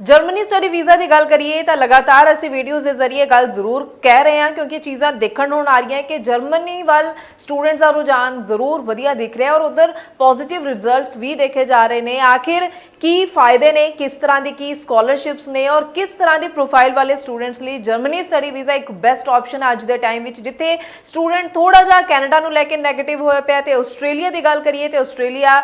Germany study visa ਦੀ ਗੱਲ ਕਰੀਏ ਤਾਂ ਲਗਾਤਾਰ ਅਸੀਂ ਵੀਡੀਓਜ਼ ਦੇ ਜ਼ਰੀਏ ਗੱਲ ਜ਼ਰੂਰ ਕਹਿ ਰਹੇ ਹਾਂ ਕਿਉਂਕਿ ਚੀਜ਼ਾਂ ਦੇਖਣ ਨੂੰ ਆ ਰਹੀਆਂ ਕਿ ਜਰਮਨੀ ਵੱਲ ਸਟੂਡੈਂਟਸ ਦਾ ਰੁਝਾਨ ਜ਼ਰੂਰ ਵਧੀਆ ਦਿਖ ਰਿਹਾ ਔਰ ਉਧਰ ਪੋਜ਼ਿਟਿਵ ਰਿਜ਼ਲਟਸ ਵੀ ਦੇਖੇ ਜਾ ਰਹੇ ਨੇ। ਆਖਿਰ ਕੀ ਫਾਇਦੇ ਨੇ, ਕਿਸ ਤਰ੍ਹਾਂ ਦੀ ਕੀ ਸਕਾਲਰਸ਼ਿਪਸ ਨੇ ਔਰ ਕਿਸ ਤਰ੍ਹਾਂ ਦੀ ਪ੍ਰੋਫਾਈਲ ਵਾਲੇ ਸਟੂਡੈਂਟਸ ਲਈ ਜਰਮਨੀ ਸਟੱਡੀ ਵੀਜ਼ਾ ਇੱਕ ਬੈਸਟ ਆਪਸ਼ਨ ਹੈ ਅੱਜ ਦੇ ਟਾਈਮ ਵਿੱਚ, ਜਿੱਥੇ ਸਟੂਡੈਂਟ ਥੋੜਾ ਜਿਹਾ ਕੈਨੇਡਾ ਨੂੰ ਲੈ ਕੇ 네ਗੇਟਿਵ ਹੋਇਆ ਪਿਆ ਤੇ ਆਸਟ੍ਰੇਲੀਆ ਦੀ ਗੱਲ ਕਰੀਏ ਤੇ ਆਸਟ੍ਰੇਲੀਆ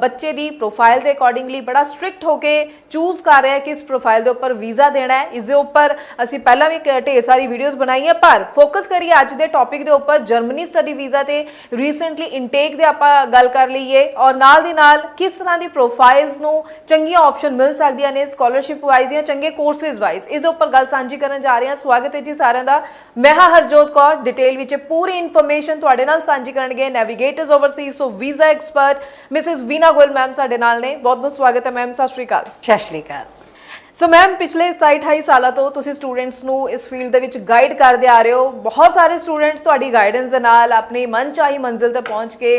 ਬੱਚੇ ਦੀ ਪ੍ਰੋਫਾਈਲ ਦੇ ਅਕੋਰਡਿੰਗਲੀ ਬੜਾ ਸਟ੍ਰਿਕਟ ਹੋ ਕੇ ਚੂਜ਼ ਕਰ ਰਿਹਾ ਕਿ ਇਸ ਪ੍ਰੋਫਾਈਲ ਦੇ ਉੱਪਰ ਵੀਜ਼ਾ ਦੇਣਾ ਹੈ, ਇਸ ਦੇ ਉੱਪਰ ਅਸੀਂ ਪਹਿਲਾਂ ਵੀ ਢੇਰ ਸਾਰੀ ਵੀਡੀਓਜ਼ ਬਣਾਈਆਂ, ਪਰ ਫੋਕਸ ਕਰੀਏ ਅੱਜ ਦੇ ਟੌਪਿਕ ਦੇ ਉੱਪਰ ਜਰਮਨੀ ਸਟੱਡੀ ਵੀਜ਼ਾ ਤੇ ਰੀਸੈਂਟਲੀ ਇਨਟੇਕ ਦੇ ਆਪਾਂ ਗੱਲ ਕਰ ਲਈਏ ਔਰ ਨਾਲ ਦੀ ਨਾਲ ਕਿਸ ਤਰ੍ਹਾਂ ਦੀ ਪ੍ਰੋਫਾਈਲਸ ਨੂੰ ਚੰਗੀਆਂ ਆਪਸ਼ਨ ਮਿਲ ਸਕਦੀਆਂ ਨੇ ਸਕਾਲਰਸ਼ਿਪ ਵਾਈਜ਼ ਜਾਂ ਚੰਗੇ ਕੋਰਸਿਸ ਵਾਈਜ਼ ਇਸ ਦੇ ਉੱਪਰ ਗੱਲ ਸਾਂਝੀ ਕਰਨ ਜਾ ਰਹੇ ਹਾਂ। ਸਵਾਗਤ ਹੈ ਜੀ ਸਾਰਿਆਂ ਦਾ। ਮੈਂ ਹਾਂ ਹਰਜੋਤ ਕੌਰ ਡਿਟੇਲ ਵਿੱਚ ਪੂਰੀ ਇਨਫੋਰਮੇਸ਼ਨ ਤੁਹਾਡੇ ਨਾਲ ਸਾਂਝੀ ਕਰਨਗੇ Navigators Overseas so visa expert missus Veena Goyal ma'am ਸਾਡੇ ਨਾਲ ਨੇ। ਬਹੁਤ ਬਹੁਤ ਸਵਾਗਤ ਹੈ ਮੈਮ ਸਤਿ ਸ਼੍ਰੀ ਅਕਾਲ। ਸਤਿ ਸ਼੍ਰੀ ਅਕਾਲ। ਸੋ ਮੈਮ ਪਿਛਲੇ 27 28 ਸਾਲਾਂ ਤੋਂ ਤੁਸੀਂ ਸਟੂਡੈਂਟਸ ਨੂੰ ਇਸ ਫੀਲਡ ਦੇ ਵਿੱਚ ਗਾਈਡ ਕਰਦੇ ਆ ਰਹੇ ਹੋ। ਬਹੁਤ ਸਾਰੇ ਸਟੂਡੈਂਟਸ ਤੁਹਾਡੀ ਗਾਈਡੈਂਸ ਦੇ ਨਾਲ ਆਪਣੀ ਮਨਚਾਹੀ ਮੰਜ਼ਿਲ ਤੇ ਪਹੁੰਚ ਕੇ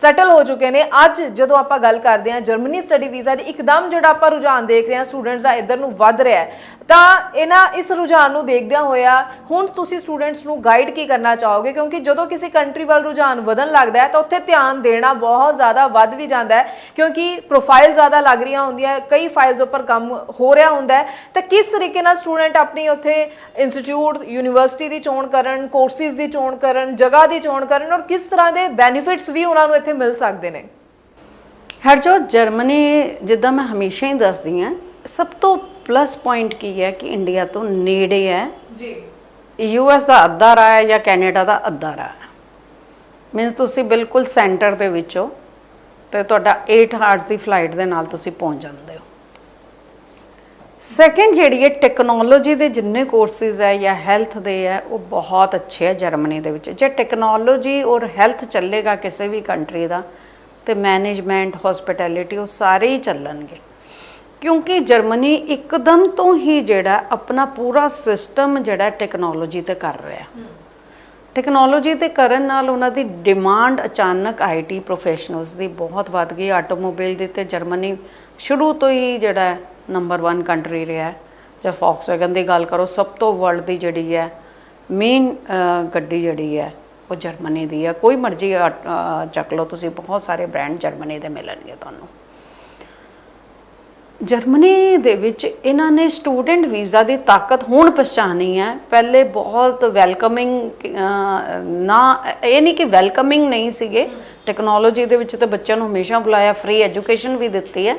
ਸੈਟਲ ਹੋ ਚੁੱਕੇ ਨੇ। ਅੱਜ ਜਦੋਂ ਆਪਾਂ ਗੱਲ ਕਰਦੇ ਹਾਂ ਜਰਮਨੀ ਸਟੱਡੀ ਵੀਜ਼ਾ ਦੀ, ਇੱਕਦਮ ਜਿਹੜਾ ਆਪਾਂ ਰੁਝਾਨ ਦੇਖ ਰਹੇ ਹਾਂ ਸਟੂਡੈਂਟਸ ਦਾ ਇੱਧਰ ਨੂੰ ਵੱਧ ਰਿਹਾ ਹੈ। ਤਾਂ ਇਹਨਾਂ ਇਸ ਰੁਝਾਨ ਨੂੰ ਦੇਖਦਿਆਂ ਹੋਇਆ ਹੁਣ ਤੁਸੀਂ ਸਟੂਡੈਂਟਸ ਨੂੰ ਗਾਈਡ ਕੀ ਕਰਨਾ ਚਾਹੋਗੇ? ਕਿਉਂਕਿ ਜਦੋਂ ਕਿਸੇ ਕੰਟਰੀ ਵੱਲ ਰੁਝਾਨ ਵਧਣ ਲੱਗਦਾ ਹੈ, ਤਾਂ ਉੱਥੇ ਧਿਆਨ ਦੇਣਾ ਬਹੁਤ ਜ਼ਿਆਦਾ ਵੱਧ ਵੀ ਜਾਂਦਾ ਹੈ। ਕਿਉਂਕਿ ਪ੍ਰੋਫਾਈਲ ਜ਼ਿਆਦਾ ਲੱਗ ਰਹੀਆਂ ਹੁੰਦੀਆਂ, ਕਈ ਫਾਈਲਸ ਉੱਪਰ ਕੰਮ ਹੋ ਰਿਹਾ ਹੁੰਦਾ ਹੈ। ਤਾਂ ਕਿਸ ਤਰੀਕੇ ਨਾਲ ਸਟੂਡੈਂਟ ਆਪਣੀ ਉੱਥੇ ਇੰਸਟੀਚਿਊਟ ਯੂਨੀਵਰਸਿਟੀ ਦੀ ਚੋਣ ਕਰਨ ਕੋਰਸਿਸ ਦੀ ਚੋਣ ਕਰਨ ਜਗ੍ਹਾ ਦੀ ਚੋਣ ਕਰਨ ਔਰ ਕਿਸ ਤਰ੍ਹਾਂ ਦੇ ਬੈਨੀਫਿਟਸ ਵੀ ਉਹਨਾਂ ਨੂੰ ਇੱਥੇ ਮਿਲ ਸਕਦੇ ਨੇ? ਹਰਜੋਤ ਜਰਮਨੀ ਜਿੱਦਾਂ ਮੈਂ ਹਮੇਸ਼ਾ ਹੀ ਦੱਸਦੀ ਆ ਸਭ ਤੋਂ ਪਲੱਸ ਪੁਆਇੰਟ ਕੀ ਹੈ ਕਿ ਇੰਡੀਆ ਤੋਂ ਨੇੜੇ ਹੈ। ਜੀ। ਯੂਐਸ ਦਾ ਅੱਧਾ ਰਾਹ ਹੈ ਜਾਂ ਕੈਨੇਡਾ ਦਾ ਅੱਧਾ ਰਾਹ ਹੈ। ਮੀਨਸ ਤੁਸੀਂ ਬਿਲਕੁਲ ਸੈਂਟਰ ਦੇ ਵਿੱਚ ਹੋ ਤੇ ਤੁਹਾਡਾ 8 ਹਾਰਸ ਦੀ ਫਲਾਈਟ ਦੇ ਨਾਲ ਤੁਸੀਂ ਪਹੁੰਚ ਜਾਂਦੇ ਹੋ। ਸੈਕਿੰਡ ਜਿਹੜੀ ਹੈ ਟੈਕਨੋਲੋਜੀ ਦੇ ਜਿੰਨੇ ਕੋਰਸਿਸ ਹੈ ਜਾਂ ਹੈਲਥ ਦੇ ਹੈ, ਉਹ ਬਹੁਤ ਅੱਛੇ ਹੈ ਜਰਮਨੀ ਦੇ ਵਿੱਚ। ਜੇ ਟੈਕਨੋਲੋਜੀ ਔਰ ਹੈਲਥ ਚੱਲੇਗਾ ਕਿਸੇ ਵੀ ਕੰਟਰੀ ਦਾ, ਤੇ ਮੈਨੇਜਮੈਂਟ ਹਸਪਿਟੈਲਿਟੀ ਉਹ ਸਾਰੇ ਹੀ ਚੱਲਣਗੇ। ਕਿਉਂਕਿ ਜਰਮਨੀ ਇੱਕਦਮ ਤੋਂ ਹੀ ਜਿਹੜਾ ਆਪਣਾ ਪੂਰਾ ਸਿਸਟਮ ਜਿਹੜਾ ਟੈਕਨੋਲੋਜੀ ਤੇ ਕਰ ਰਿਹਾ। ਟੈਕਨੋਲੋਜੀ ਤੇ ਕਰਨ ਨਾਲ ਉਹਨਾਂ ਦੀ ਡਿਮਾਂਡ ਅਚਾਨਕ ਆਈਟੀ ਪ੍ਰੋਫੈਸ਼ਨਲਸ ਦੀ ਬਹੁਤ ਵੱਧ ਗਈ। ਆਟੋਮੋਬਾਈਲ ਦੇ ਤੇ ਜਰਮਨੀ ਸ਼ੁਰੂ ਤੋਂ ਹੀ ਜਿਹੜਾ ਨੰਬਰ 1 ਕੰਟਰੀ ਰਿਹਾ ਹੈ। ਜੇ ਫੌਕਸਵੈਗਨ ਦੀ ਗੱਲ ਕਰੋ ਸਭ ਤੋਂ ਵਰਲਡ ਦੀ ਜਿਹੜੀ ਹੈ ਮੇਨ ਗੱਡੀ ਜਿਹੜੀ ਹੈ ਉਹ ਜਰਮਨੀ ਦੀ ਹੈ। ਕੋਈ ਮਰਜ਼ੀ ਅ, ਚੱਕ ਲਓ ਤੁਸੀਂ ਬਹੁਤ ਸਾਰੇ ਬ੍ਰਾਂਡ ਜਰਮਨੀ ਦੇ ਮਿਲਣਗੇ ਤੁਹਾਨੂੰ। ਜਰਮਨੀ ਦੇ ਵਿੱਚ ਇਹਨਾਂ ਨੇ ਸਟੂਡੈਂਟ ਵੀਜ਼ਾ ਦੀ ਤਾਕਤ ਹੁਣ ਪਛਾਣੀ ਹੈ। ਪਹਿਲੇ ਬਹੁਤ ਵੈਲਕਮਿੰਗ ਨਾ ਇਹ ਨਹੀਂ ਕਿ ਵੈਲਕਮਿੰਗ ਨਹੀਂ ਸੀਗੇ। ਟੈਕਨੋਲੋਜੀ ਦੇ ਵਿੱਚ ਤਾਂ ਬੱਚਿਆਂ ਨੂੰ ਹਮੇਸ਼ਾ ਬੁਲਾਇਆ ਫ੍ਰੀ ਐਜੂਕੇਸ਼ਨ ਵੀ ਦਿੱਤੀ ਹੈ।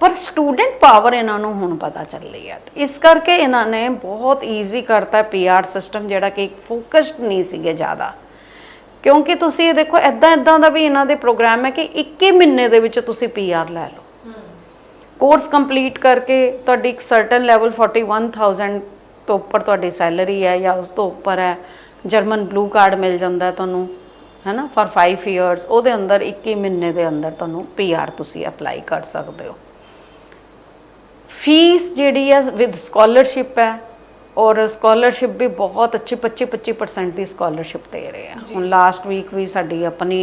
ਪਰ ਸਟੂਡੈਂਟ ਪਾਵਰ ਇਹਨਾਂ ਨੂੰ ਹੁਣ ਪਤਾ ਚੱਲੀ ਹੈ ਇਸ ਕਰਕੇ ਇਹਨਾਂ ਨੇ ਬਹੁਤ ਈਜ਼ੀ ਕਰਤਾ ਪੀਆਰ ਸਿਸਟਮ ਜਿਹੜਾ ਕਿ ਫੋਕਸਡ ਨਹੀਂ ਸੀਗੇ ਜ਼ਿਆਦਾ। ਕਿਉਂਕਿ ਤੁਸੀਂ ਇਹ ਦੇਖੋ ਐਦਾਂ ਐਦਾਂ ਦਾ ਵੀ ਇਹਨਾਂ ਦੇ ਪ੍ਰੋਗਰਾਮ ਹੈ ਕਿ 21 ਮਹੀਨੇ ਦੇ ਵਿੱਚ ਤੁਸੀਂ ਪੀਆਰ ਲੈ ਲਓ। ਕੋਰਸ ਕੰਪਲੀਟ ਕਰਕੇ ਤੁਹਾਡੀ ਇੱਕ ਸਰਟਨ ਲੈਵਲ 41000 ਤੋਂ ਉੱਪਰ ਤੁਹਾਡੀ ਸੈਲਰੀ ਹੈ ਜਾਂ ਉਸ ਤੋਂ ਉੱਪਰ ਹੈ ਜਰਮਨ ਬਲੂ ਕਾਰਡ ਮਿਲ ਜਾਂਦਾ ਹੈ ਤੁਹਾਨੂੰ, ਹੈਨਾ ਫॉर 5 ਇਅਰਸ ਉਹਦੇ ਅੰਦਰ 21 ਮਹੀਨੇ ਦੇ ਅੰਦਰ ਤੁਹਾਨੂੰ ਪੀਆਰ ਤੁਸੀਂ ਅਪਲਾਈ ਕਰ ਸਕਦੇ ਹੋ। ਫੀਸ ਜਿਹੜੀ ਹੈ ਵਿਦ ਸਕਾਲਰਸ਼ਿਪ ਹੈ ਔਰ ਸਕਾਲਰਸ਼ਿਪ ਵੀ ਬਹੁਤ ਅੱਛੀ 25 25% ਦੀ ਸਕਾਲਰਸ਼ਿਪ ਦੇ ਰਹੇ ਆ। ਹੁਣ ਲਾਸਟ ਵੀਕ ਵੀ ਸਾਡੀ ਆਪਣੀ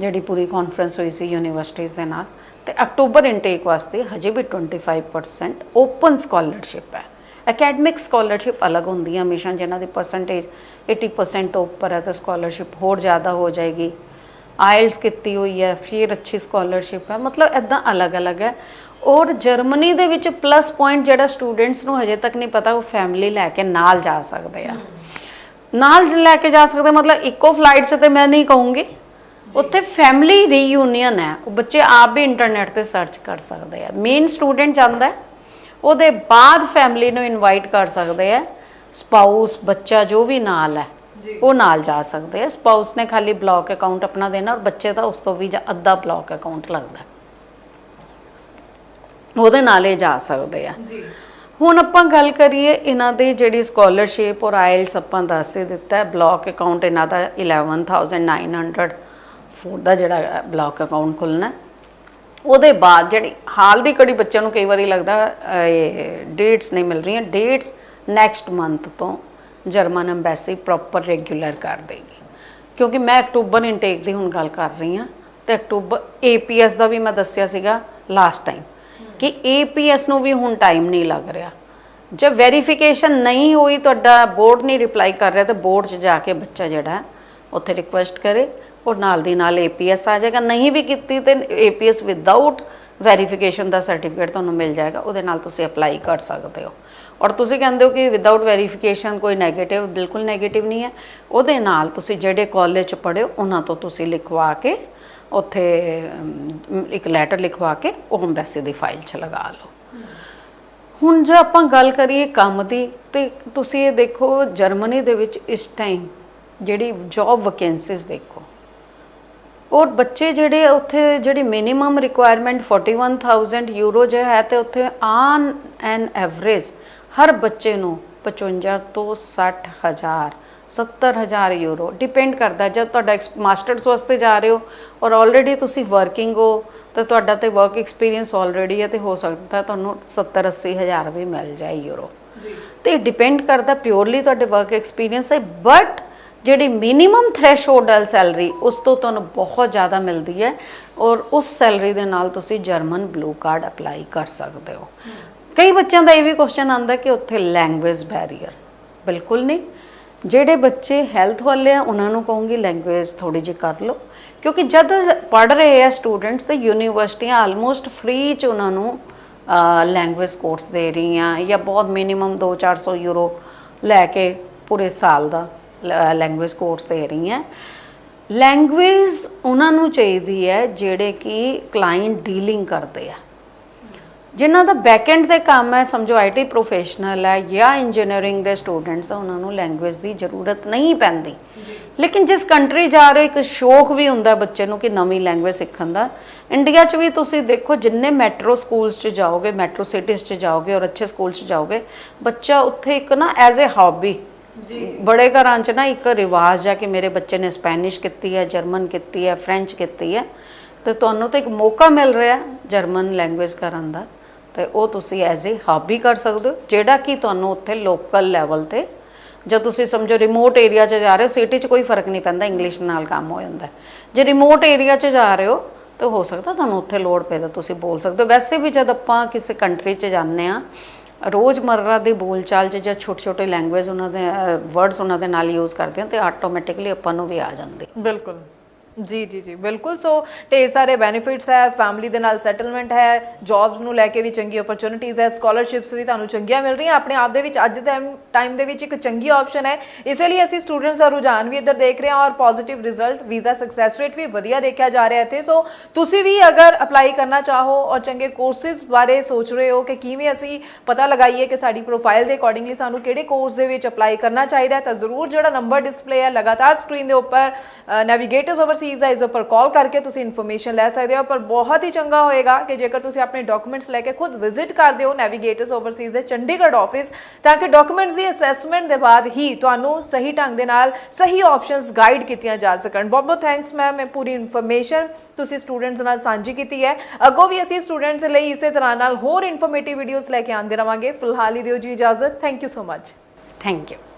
ਜਿਹੜੀ ਪੂਰੀ ਕਾਨਫਰੰਸ ਹੋਈ ਸੀ ਯੂਨੀਵਰਸਿਟੀਆਂ ਦੇ ਨਾਲ ਤੇ ਅਕਤੂਬਰ ਇਨਟੇਕ ਵਾਸਤੇ ਹਜੇ ਵੀ 25% ਓਪਨ ਸਕਾਲਰਸ਼ਿਪ ਹੈ। ਅਕੈਡਮਿਕ ਸਕਾਲਰਸ਼ਿਪ ਅਲੱਗ ਹੁੰਦੀ ਹੈ ਹਮੇਸ਼ਾ ਜਿਨ੍ਹਾਂ ਦੀ ਪਰਸੈਂਟੇਜ 80% ਤੋਂ ਉੱਪਰ ਹੈ ਤਾਂ ਸਕਾਲਰਸ਼ਿਪ ਹੋਰ ਜ਼ਿਆਦਾ ਹੋ ਜਾਏਗੀ। ਆਇਲਸ ਕੀਤੀ ਹੋਈ ਹੈ ਫਿਰ ਅੱਛੀ ਸਕਾਲਰਸ਼ਿਪ ਹੈ। ਮਤਲਬ ਇਦਾਂ ਅਲੱਗ-ਅਲੱਗ ਹੈ। ਔਰ ਜਰਮਨੀ ਦੇ ਵਿੱਚ ਪਲੱਸ ਪੁਆਇੰਟ ਜਿਹੜਾ ਸਟੂਡੈਂਟਸ ਨੂੰ ਹਜੇ ਤੱਕ ਨਹੀਂ ਪਤਾ ਉਹ ਫੈਮਿਲੀ ਲੈ ਕੇ ਨਾਲ ਜਾ ਸਕਦੇ ਆ। ਨਾਲ ਲੈ ਕੇ ਜਾ ਸਕਦੇ ਮਤਲਬ ਇੱਕੋ ਫਲਾਈਟ 'ਚ ਤੇ ਮੈਂ ਨਹੀਂ ਕਹੂੰਗੀ। ਉੱਥੇ ਫੈਮਿਲੀ ਰੀਯੂਨੀਅਨ ਹੈ। ਉਹ ਬੱਚੇ ਆਪ ਵੀ ਇੰਟਰਨੈਟ ਤੇ ਸਰਚ ਕਰ ਸਕਦੇ ਆ। ਮੇਨ ਸਟੂਡੈਂਟ ਜਾਂਦਾ ਉਹਦੇ ਬਾਅਦ ਫੈਮਿਲੀ ਨੂੰ ਇਨਵਾਈਟ ਕਰ ਸਕਦੇ ਆ। ਸਪਾਊਸ ਬੱਚਾ ਜੋ ਵੀ ਨਾਲ ਹੈ ਉਹ ਨਾਲ ਜਾ ਸਕਦੇ ਆ। ਸਪਾਊਸ ਨੇ ਖਾਲੀ ਬਲੌਕ ਅਕਾਊਂਟ ਆਪਣਾ ਦੇਣਾ ਔਰ ਬੱਚੇ ਦਾ ਉਸ ਤੋਂ ਵੀ ਜਾਂ ਅੱਧਾ ਬਲੌਕ ਅਕਾਊਂਟ ਲੱਗਦਾ ਉਹਦੇ ਨਾਲ ਇਹ ਜਾ ਸਕਦੇ ਆ। ਜੀ। ਹੁਣ ਆਪਾਂ ਗੱਲ ਕਰੀਏ ਇਹਨਾਂ ਦੇ ਜਿਹੜੀ ਸਕਾਲਰਸ਼ਿਪ ਔਰ ਆਇਲਸ ਆਪਾਂ ਦੱਸ ਹੀ ਦਿੱਤਾ ਹੈ ਬਲੌਕ ਅਕਾਊਂਟ ਇਹਨਾਂ ਦਾ 11900 ਫੋਰ ਦਾ ਜਿਹੜਾ ਬਲੌਕ ਅਕਾਊਂਟ ਖੁੱਲਣਾ। ਉਹਦੇ ਬਾਅਦ ਜਿਹੜੀ ਹਾਲ ਦੀ ਕੜੀ ਬੱਚਿਆਂ ਨੂੰ ਕਈ ਵਾਰੀ ਲੱਗਦਾ ਇਹ ਡੇਟਸ ਨਹੀਂ ਮਿਲ ਰਹੀਆਂ। ਡੇਟਸ ਨੈਕਸਟ ਮੰਥ ਤੋਂ ਜਰਮਨ ਐਮਬੈਸੀ ਪ੍ਰੋਪਰ ਰੈਗੂਲਰ ਕਰ ਦੇਗੀ। ਕਿਉਂਕਿ ਮੈਂ ਅਕਤੂਬਰ ਇਨਟੇਕ ਦੀ ਹੁਣ ਗੱਲ ਕਰ ਰਹੀ ਹਾਂ ਤੇ ਅਕਤੂਬਰ ਏਪੀਐਸ ਦਾ ਵੀ ਮੈਂ ਦੱਸਿਆ ਸੀਗਾ ਲਾਸਟ ਟਾਈਮ ਕਿ ਏਪੀਐਸ ਨੂੰ ਵੀ ਹੁਣ ਟਾਈਮ ਨਹੀਂ ਲੱਗ ਰਿਹਾ। ਜੇ ਵੈਰੀਫਿਕੇਸ਼ਨ ਨਹੀਂ ਹੋਈ, ਤੁਹਾਡਾ ਬੋਰਡ ਨਹੀਂ ਰਿਪਲਾਈ ਕਰ ਰਿਹਾ, ਤਾਂ ਬੋਰਡ 'ਚ ਜਾ ਕੇ ਬੱਚਾ ਜਿਹੜਾ ਉੱਥੇ ਰਿਕੁਐਸਟ ਕਰੇ। ਔਰ ਨਾਲ ਦੀ ਨਾਲ ਏਪੀਐਸ ਆ ਜਾਏਗਾ। ਨਹੀਂ ਵੀ ਕੀਤੀ ਤੇ ਏਪੀਐਸ ਵਿਦਆਊਟ ਵੈਰੀਫਿਕੇਸ਼ਨ ਦਾ ਸਰਟੀਫਿਕੇਟ ਤੁਹਾਨੂੰ ਮਿਲ ਜਾਏਗਾ। ਉਹਦੇ ਨਾਲ ਤੁਸੀਂ ਅਪਲਾਈ ਕਰ ਸਕਦੇ ਹੋ। ਔਰ ਤੁਸੀਂ ਕਹਿੰਦੇ ਹੋ ਕਿ ਵਿਦਆਊਟ ਵੈਰੀਫਿਕੇਸ਼ਨ ਕੋਈ 네ਗੇਟਿਵ ਬਿਲਕੁਲ 네ਗੇਟਿਵ ਨਹੀਂ ਹੈ। ਉਹਦੇ ਨਾਲ ਤੁਸੀਂ ਜਿਹੜੇ ਕਾਲਜ ਚ ਪੜ੍ਹੇ ਉਹਨਾਂ ਤੋਂ ਤੁਸੀਂ ਲਿਖਵਾ ਕੇ ਉੱਥੇ ਇੱਕ ਲੈਟਰ ਲਿਖਵਾ ਕੇ ਉਹ ਅੰਬੈਸੀ ਦੀ ਫਾਈਲ 'ਚ ਲਗਾ ਲਓ। ਹੁਣ ਜੇ ਆਪਾਂ ਗੱਲ ਕਰੀਏ ਕੰਮ ਦੀ, ਤੇ ਤੁਸੀਂ ਇਹ ਦੇਖੋ ਜਰਮਨੀ ਦੇ ਵਿੱਚ ਇਸ ਟਾਈਮ ਜਿਹੜੀ ਜੌਬ ਵੈਕੈਂਸੀਜ਼ ਦੇਖੋ, ਔਰ ਬੱਚੇ ਜਿਹੜੇ ਉੱਥੇ ਜਿਹੜੀ ਮਿਨੀਮਮ ਰਿਕੁਆਇਰਮੈਂਟ 41000 ਯੂਰੋ ਜੇ ਹੈ ਤੇ ਉੱਥੇ ਆਨ ਐਨ ਐਵਰੇਜ ਹਰ ਬੱਚੇ ਨੂੰ 55 ਤੋਂ 60000 70000 ਯੂਰੋ ਡਿਪੈਂਡ ਕਰਦਾ ਜਦ ਤੁਹਾਡਾ ਮਾਸਟਰਸ ਵਾਸਤੇ ਜਾ ਰਹੇ ਹੋ ਔਰ ਆਲਰੇਡੀ ਤੁਸੀਂ ਵਰਕਿੰਗ ਹੋ ਤਾਂ ਤੁਹਾਡਾ ਤੇ ਵਰਕ ਐਕਸਪੀਰੀਅੰਸ ਆਲਰੇਡੀ ਹੈ ਤੇ ਹੋ ਸਕਦਾ ਤੁਹਾਨੂੰ 70 80000 ਵੀ ਮਿਲ ਜਾਏ ਯੂਰੋ ਜੀ। ਤੇ ਡਿਪੈਂਡ ਕਰਦਾ ਪਿਓਰਲੀ ਤੁਹਾਡੇ ਵਰਕ ਐਕਸਪੀਰੀਅੰਸ ਹੈ ਬਟ ਜਿਹੜੀ ਮਿਨੀਮਮ ਥ੍ਰੈਸ਼ਹੋਲਡਲ ਸੈਲਰੀ ਉਸ ਤੋਂ ਤੁਹਾਨੂੰ ਬਹੁਤ ਜ਼ਿਆਦਾ ਮਿਲਦੀ ਹੈ ਔਰ ਉਸ ਸੈਲਰੀ ਦੇ ਨਾਲ ਤੁਸੀਂ ਜਰਮਨ ਬਲੂ ਕਾਰਡ ਅਪਲਾਈ ਕਰ ਸਕਦੇ ਹੋ। ਕਈ ਬੱਚਿਆਂ ਦਾ ਇਹ ਵੀ ਕੁਐਸਚਨ ਆਉਂਦਾ ਕਿ ਉੱਥੇ ਲੈਂਗੁਏਜ ਬੈਰੀਅਰ ਬਿਲਕੁਲ ਨਹੀਂ ਜਿਹੜੇ ਬੱਚੇ ਹੈਲਥ ਵਾਲੇ ਆ, ਉਹਨਾਂ ਨੂੰ ਕਹੂੰਗੀ ਲੈਂਗੁਏਜ ਥੋੜੀ ਜਿਹੀ ਕਰ ਲਓ। ਕਿਉਂਕਿ ਜਦ ਪੜ ਰਹੇ ਆ ਸਟੂਡੈਂਟਸ ਤੇ ਯੂਨੀਵਰਸਿਟੀਆਂ ਆਲਮੋਸਟ ਫ੍ਰੀ ਚ ਉਹਨਾਂ ਨੂੰ ਲੈਂਗੁਏਜ ਕੋਰਸ ਦੇ ਰਹੀਆਂ ਜਾਂ ਬਹੁਤ ਮਿਨੀਮਮ 2-400 ਯੂਰੋ ਲੈ ਕੇ ਪੂਰੇ ਸਾਲ ਦਾ ਲੈਂਗੁਏਜ ਕੋਰਸ ਦੇ ਰਹੀਆਂ। ਲੈਂਗੁਏਜ ਉਹਨਾਂ ਨੂੰ ਚਾਹੀਦੀ ਹੈ ਜਿਹੜੇ ਕਿ ਕਲਾਇੰਟ ਡੀਲਿੰਗ ਕਰਦੇ ਆ। ਜਿਨ੍ਹਾਂ ਦਾ ਬੈਕਐਂਡ ਤੇ ਕੰਮ ਹੈ ਸਮਝੋ ਆਈਟੀ ਪ੍ਰੋਫੈਸ਼ਨਲ ਹੈ ਜਾਂ ਇੰਜੀਨੀਅਰਿੰਗ ਦੇ ਸਟੂਡੈਂਟਸ ਆ ਉਹਨਾਂ ਨੂੰ ਲੈਂਗੁਏਜ ਦੀ ਜ਼ਰੂਰਤ ਨਹੀਂ ਪੈਂਦੀ। ਲੇਕਿਨ ਜਿਸ ਕੰਟਰੀ ਜਾ ਰਹੇ ਇੱਕ ਸ਼ੌਕ ਵੀ ਹੁੰਦਾ ਬੱਚੇ ਨੂੰ ਕਿ ਨਵੀਂ ਲੈਂਗੁਏਜ ਸਿੱਖਣ ਦਾ। ਇੰਡੀਆ 'ਚ ਵੀ ਤੁਸੀਂ ਦੇਖੋ ਜਿੰਨੇ ਮੈਟਰੋ ਸਕੂਲਸ 'ਚ ਜਾਓਗੇ ਮੈਟਰੋ ਸਿਟੀਜ਼ 'ਚ ਜਾਓਗੇ ਔਰ ਅੱਛੇ ਸਕੂਲ 'ਚ ਜਾਓਗੇ ਬੱਚਾ ਉੱਥੇ ਇੱਕ ਨਾ ਐਜ਼ ਅ ਹੌਬੀ ਬੜੇ ਘਰਾਂ 'ਚ ਨਾ ਇੱਕ ਰਿਵਾਜ ਹੈ ਕਿ ਮੇਰੇ ਬੱਚੇ ਨੇ ਸਪੈਨਿਸ਼ ਕੀਤੀ ਹੈ ਜਰਮਨ ਕੀਤੀ ਹੈ ਫ੍ਰੈਂਚ ਕੀਤੀ ਹੈ। ਤੇ ਤੁਹਾਨੂੰ ਤਾਂ ਇੱਕ ਮੌਕਾ ਮਿਲ ਰਿਹਾ ਜਰਮਨ ਲੈਂਗੁਏਜ ਕਰਨ ਦਾ। ਤੇ ਉਹ ਤੁਸੀਂ ਐਜ਼ ਅ ਹਾਬੀ ਕਰ ਸਕਦੇ ਹੋ, ਜਿਹੜਾ ਕਿ ਤੁਹਾਨੂੰ ਉੱਥੇ ਲੋਕਲ ਲੈਵਲ ਤੇ ਜਦ ਤੁਸੀਂ ਸਮਝੋ ਰਿਮੋਟ ਏਰੀਆ 'ਚ ਜਾ ਰਹੇ ਹੋ ਸਿਟੀ 'ਚ ਕੋਈ ਫ਼ਰਕ ਨਹੀਂ ਪੈਂਦਾ ਇੰਗਲਿਸ਼ ਨਾਲ ਕੰਮ ਹੋ ਜਾਂਦਾ। ਜੇ ਰਿਮੋਟ ਏਰੀਆ 'ਚ ਜਾ ਰਹੇ ਹੋ, ਤਾਂ ਹੋ ਸਕਦਾ ਤੁਹਾਨੂੰ ਉੱਥੇ ਲੋੜ ਪਏ ਤਾਂ ਤੁਸੀਂ ਬੋਲ ਸਕਦੇ ਹੋ। ਵੈਸੇ ਵੀ ਜਦ ਆਪਾਂ ਕਿਸੇ ਕੰਟਰੀ 'ਚ ਜਾਂਦੇ ਆ ਰੋਜ਼ਮਰਰਾ ਦੀ ਬੋਲਚਾਲ 'ਚ ਜਾਂ ਛੋਟੇ ਛੋਟੇ ਲੈਂਗੁਏਜ ਉਹਨਾਂ ਦੇ ਵਰਡਸ ਉਹਨਾਂ ਦੇ ਨਾਲ ਯੂਜ਼ ਕਰਦੇ ਹਾਂ, ਤੇ ਆਟੋਮੈਟਿਕਲੀ ਆਪਾਂ ਨੂੰ ਵੀ ਆ ਜਾਂਦੇ। ਬਿਲਕੁਲ। ਜੀ ਜੀ ਜੀ, ਬਿਲਕੁਲ। ਸੋ ਢੇਰ ਸਾਰੇ ਬੈਨੀਫਿਟਸ ਹੈ ਫੈਮਿਲੀ ਦੇ ਨਾਲ ਸੈਟਲਮੈਂਟ ਹੈ ਜੌਬਸ ਨੂੰ ਲੈ ਕੇ ਵੀ ਚੰਗੀ ਓਪਰਚੁਨਿਟੀਜ਼ ਹੈ ਸਕਾਲਰਸ਼ਿਪਸ ਵੀ ਤੁਹਾਨੂੰ ਚੰਗੀਆਂ ਮਿਲ ਰਹੀਆਂ। ਆਪਣੇ ਆਪ ਦੇ ਵਿੱਚ ਅੱਜ ਦੇ ਟਾਈਮ ਦੇ ਵਿੱਚ ਇੱਕ ਚੰਗੀ ਆਪਸ਼ਨ ਹੈ। ਇਸੇ ਲਈ ਅਸੀਂ ਸਟੂਡੈਂਟਸ ਦਾ ਰੁਝਾਨ ਵੀ ਇੱਧਰ ਦੇਖ ਰਹੇ ਹਾਂ ਔਰ positive result visa success rate ਵੀ ਵਧੀਆ ਦੇਖਿਆ ਜਾ ਰਿਹਾ ਇੱਥੇ। ਸੋ ਤੁਸੀਂ ਵੀ ਅਗਰ ਅਪਲਾਈ ਕਰਨਾ ਚਾਹੋ ਔਰ ਚੰਗੇ ਕੋਰਸਿਸ ਬਾਰੇ ਸੋਚ ਰਹੇ ਹੋ ਕਿ ਕਿਵੇਂ ਅਸੀਂ ਪਤਾ ਲਗਾਈਏ ਕਿ ਸਾਡੀ ਪ੍ਰੋਫਾਈਲ ਦੇ ਅਕੋਰਡਿੰਗਲੀ ਸਾਨੂੰ ਕਿਹੜੇ ਕੋਰਸ ਦੇ ਵਿੱਚ ਅਪਲਾਈ ਕਰਨਾ ਚਾਹੀਦਾ ਤਾਂ ਜ਼ਰੂਰ ਜਿਹੜਾ ਨੰਬਰ ਡਿਸਪਲੇ ਹੈ ਲਗਾਤਾਰ ਸਕਰੀਨ ਦੇ ਉੱਪਰ ਨੈਵੀਗੇਟਰਸ ਓਵਰਸੀਜ਼ ਹੈ ਇਸ ਉੱਪਰ ਕਾਲ ਕਰਕੇ ਤੁਸੀਂ ਇਨਫੋਰਮੇਸ਼ਨ ਲੈ ਸਕਦੇ ਹੋ ਪਰ ਬਹੁਤ ਹੀ ਚੰਗਾ ਹੋਏਗਾ ਕਿ ਜੇਕਰ ਤੁਸੀਂ ਆਪਣੇ ਡਾਕੂਮੈਂਟਸ ਲੈ ਕੇ ਖੁਦ ਵਿਜ਼ਿਟ ਕਰਦੇ ਹੋ ਨੈਵੀਗੇਟਰਸ ਓਵਰਸੀਜ਼ ਦੇ ਚੰਡੀਗੜ੍ਹ ਆਫਿਸ ਤਾਂ ਕਿ ਡਾਕੂਮੈਂਟਸ ਦੀ ਅਸੈਸਮੈਂਟ ਦੇ ਬਾਅਦ ਹੀ ਤੁਹਾਨੂੰ ਸਹੀ ਢੰਗ ਦੇ ਨਾਲ ਸਹੀ ਆਪਸ਼ਨਸ ਗਾਈਡ ਕੀਤੀਆਂ ਜਾ ਸਕਣ ਬਹੁਤ ਬਹੁਤ ਥੈਂਕਸ ਮੈਮ ਮੈਂ ਪੂਰੀ ਇਨਫੋਰਮੇਸ਼ਨ ਤੁਸੀਂ ਸਟੂਡੈਂਟਸ ਨਾਲ ਸਾਂਝੀ ਕੀਤੀ ਹੈ ਅੱਗੋਂ ਵੀ ਅਸੀਂ ਸਟੂਡੈਂਟਸ ਲਈ ਇਸੇ ਤਰ੍ਹਾਂ ਨਾਲ ਹੋਰ ਇਨਫੋਰਮੇਟਿਵ ਵੀਡੀਓਜ਼ ਲੈ ਕੇ ਆਉਂਦੇ ਰਵਾਂਗੇ ਫਿਲਹਾਲ ਹੀ ਦਿਓ ਜੀ ਇਜਾਜ਼ਤ thank you so much thank you